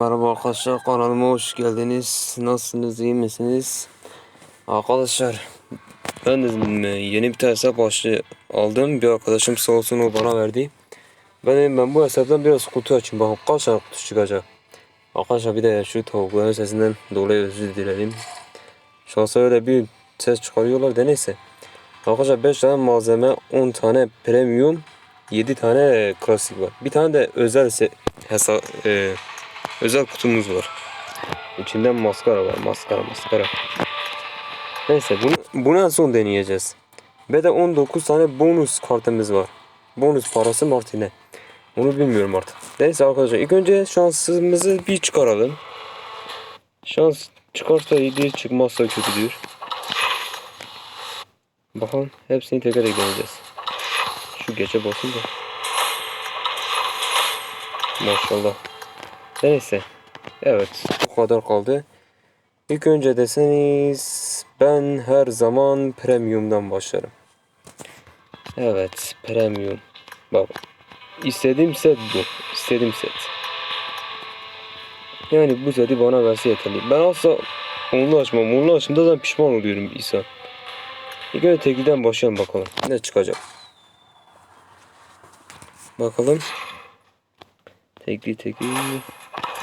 Merhaba arkadaşlar kanalıma hoş geldiniz. Nasılsınız iyi misiniz? Arkadaşlar ben de yeni bir hesap başlı aldım. Bir arkadaşım sağ olsun o bana verdi. Ben ben bu hesaptan biraz kutu açayım. Bakın kaç tane kutu çıkacak. Arkadaşlar bir de şu tavukların sesinden dolayı özür dilerim. Şansa öyle bir ses çıkarıyorlar da neyse. Arkadaşlar 5 tane malzeme 10 tane premium 7 tane klasik var. Bir tane de özel hesap e, özel kutumuz var. İçinde maskara var. Maskara maskara. Neyse bunu, bunu en son deneyeceğiz. Ve de 19 tane bonus kartımız var. Bonus parası mı artık ne? Onu bilmiyorum artık. Neyse arkadaşlar ilk önce şansımızı bir çıkaralım. Şans çıkarsa iyidir çıkmazsa kötüdür. Bakalım hepsini teker deneyeceğiz. Şu geçe basın da. Maşallah. Neyse. Evet. Bu kadar kaldı. İlk önce deseniz ben her zaman premium'dan başlarım. Evet. Premium. Bak. İstediğim set bu. İstediğim set. Yani bu seti bana verse yeterli. Ben asla onunla açmam. Onunla açtığımda zaten pişman oluyorum İsa. İlk önce tekliden başlayalım bakalım. Ne çıkacak? Bakalım. Tekli tekli.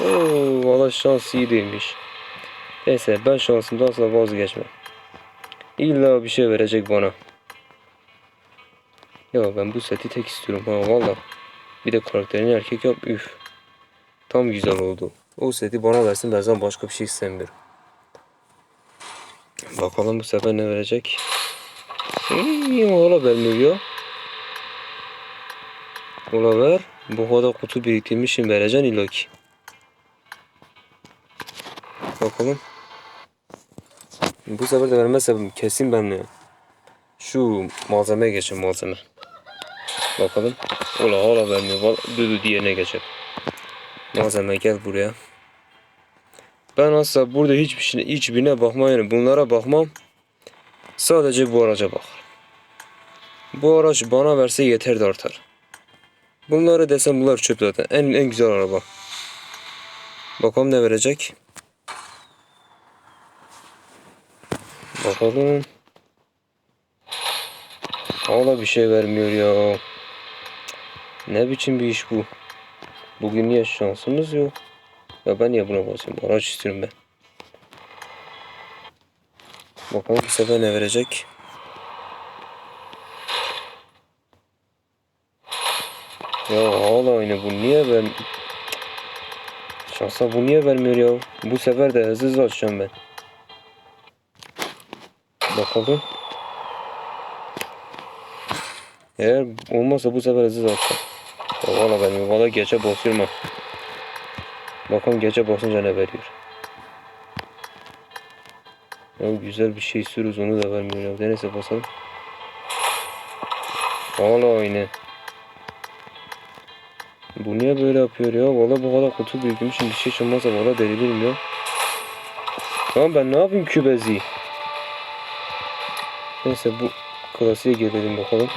Valla şans iyi değilmiş. Neyse ben şansımdan asla vazgeçmem. İlla bir şey verecek bana. Ya ben bu seti tek istiyorum ha valla. Bir de karakterini erkek yap üf. Tam güzel oldu. O seti bana versin ben başka bir şey istemiyorum. Bakalım bu sefer ne verecek. İyi valla vermiyor. Ola ver. Bu kadar kutu biriktirmişim vereceksin illa ki. Bakalım. Bu sefer de vermezse kesin ben ya. Şu malzemeye geçin malzeme. Bakalım. Ola ola vermiyor. Düdü diğerine geçer. Malzeme gel buraya. Ben asla burada hiçbir şey, hiçbirine bakmam bunlara bakmam. Sadece bu araca bak. Bu araç bana verse yeter de artar. Bunları desem bunlar çöp zaten. En, en güzel araba. Bakalım ne verecek. Bakalım. Hala bir şey vermiyor ya. Ne biçim bir iş bu? Bugün niye şansımız yok? Ya ben niye buna basıyorum? Araç istiyorum ben. Bakalım bu sefer ne verecek? Ya hala aynı bu niye ben Şansa bu niye vermiyor ya? Bu sefer de hızlı açacağım ben. Bakalım. Eğer olmazsa bu sefer hızlı. Ya valla ben valla geçe basıyorum. Bakalım geçe basınca ne veriyor. Ya güzel bir şey istiyoruz onu da vermiyor ya. Neyse basalım. Hala aynı. Bu niye böyle yapıyor ya? Valla bu kadar kutu biriktirmişim bir şey çıkmazsa valla deliririm ya. Tamam ben ne yapayım kübezi? Neyse bu klasiğe gelelim bakalım.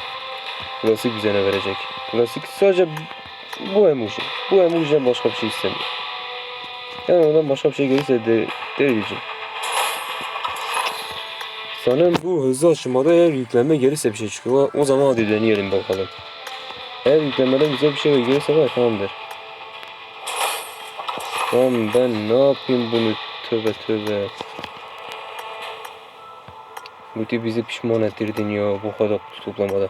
Klasik bize ne verecek? Klasik sadece bu emoji. Bu emojiden başka bir şey istemiyor. Yani ondan başka bir şey gelirse de delireceğim. Sanırım bu hızlı aşamada eğer yükleme gelirse bir şey çıkıyor. O zaman hadi deneyelim bakalım. Eğer yüklemeden güzel bir şey gelirse var tamamdır. Tamam ben ne yapayım bunu tövbe tövbe. Muti bizi pişman ettirdin ya bu kadar kutu toplamada.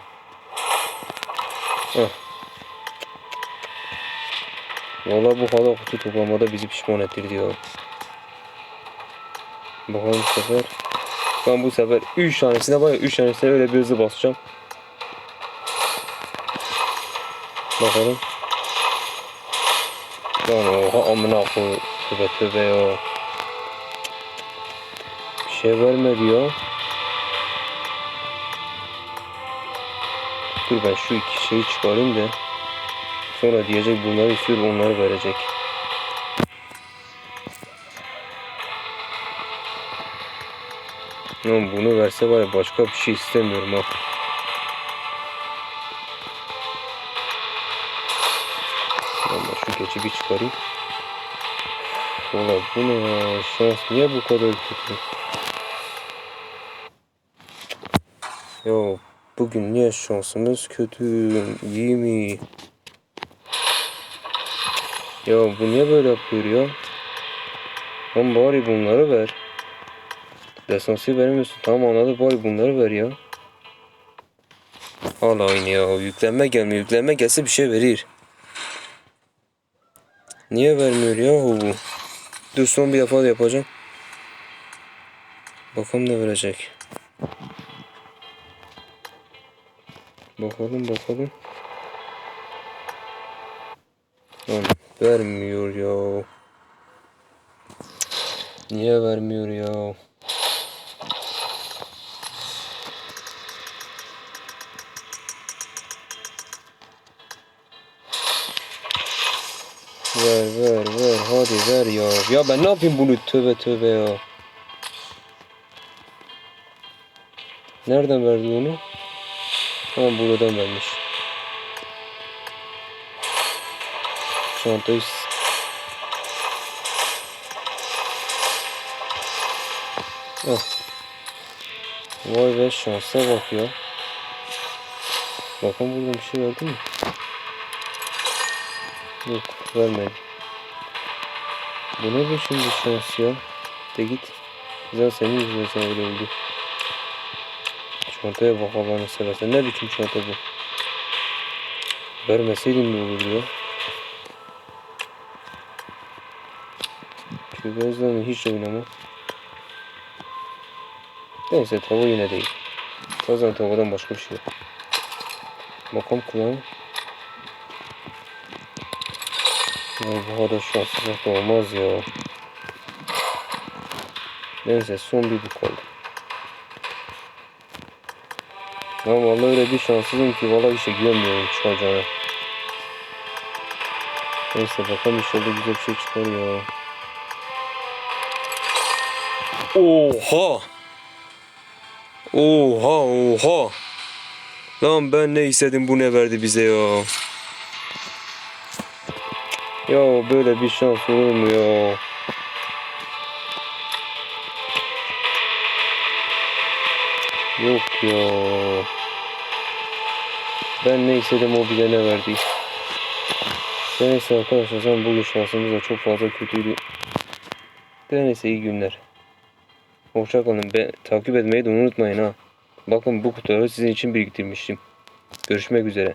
Valla bu kadar kutu toplamada bizi pişman ettirdi ya. Bakalım bu sefer. Ben bu sefer 3 tanesine var ya 3 tanesine öyle bir hızlı basacağım. Bakalım. Lan oha amına koy. Tövbe tövbe ya. Bir şey vermedi ya. Dur ben şu iki şeyi çıkarayım da. Sonra diyecek bunları istiyor onları verecek. Lan bunu verse var ya başka bir şey istemiyorum ha. Ama şu geçi bir çıkarayım. Valla bu ne? Şans niye bu kadar kötü? Ya bugün niye şansımız kötü? İyi mi? Ya bu niye böyle yapıyor ya? Lan bari bunları ver. Desansı vermiyorsun. Tamam anladım bari bunları ver ya. Hala aynı ya. Yüklenme gelmiyor. Yüklenme gelse bir şey verir. Niye vermiyor ya bu? Dur son bir defa da yapacağım. Bakalım ne verecek. Bakalım bakalım. Lan vermiyor ya. Niye vermiyor ya? Ver ver ver hadi ver ya. Ya ben ne yapayım bunu tövbe tövbe ya. Nereden verdi onu? Tamam buradan vermiş. Çantayı Ah. Vay be şansa bak ya. Bakın burada bir şey verdi mi? Yok vermedi. Bu ne be şimdi şans ya? De git. Güzel senin yüzünden sen öyle oldu. Çantaya bak Allah'ını seversen. Ne biçim çanta bu? Vermeseydin ne olurdu ya? Şu gözlerle hiç oynama. Neyse tava yine değil. Zaten tavadan başka bir şey yok. Bakalım kulağım. Ya bu kadar şanssızlık olmaz ya. Neyse son bir bu kaldı. Ya vallahi öyle bir şanssızım ki vallahi işte güvenmiyorum çıkacağına. Neyse bakalım inşallah güzel bir şey çıkar ya. Oha! Oha oha! Lan ben ne istedim bu ne verdi bize ya? Ya böyle bir şans olur mu ya? Yok ya. Ben ne istedim o bize ne verdi. Neyse arkadaşlar sen bugün şansımız da çok fazla kötüydü. De Neyse iyi günler. Hoşça kalın. Be takip etmeyi de unutmayın ha. Bakın bu kutuları sizin için biriktirmiştim. Görüşmek üzere.